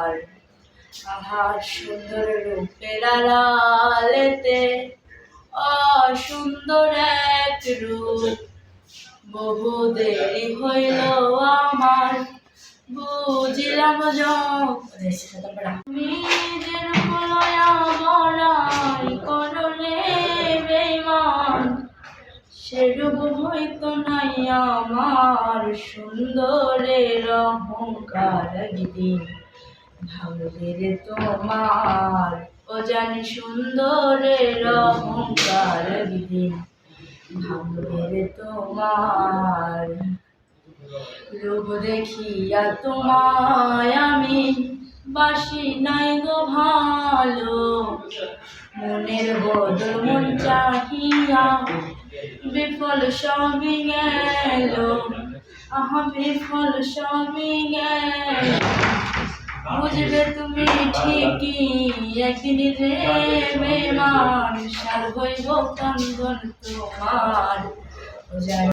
আমার আহার সুন্দর রূপের আড়ালেতে অসুন্দর এক রূপ বহু দেরি হইল আমার। বুঝিলাম সেরূপ হইতো নাই আমার সুন্দরের অহংকার একদিন ভাঙবে রে তোমার ও জানি সুন্দরের অহংকার ভাঙবে রে তোমার রূপ দেখিয়া তোমায় আমি বাসি নাই গো ভালো। মনের বদল মন চাহিয়া বিফল সবই গেল। আহা, বিফল সবই গেল। বুঝবে তুমি ঠিকই। একদিন রে বেমান সার হইব কান্দন তোমার।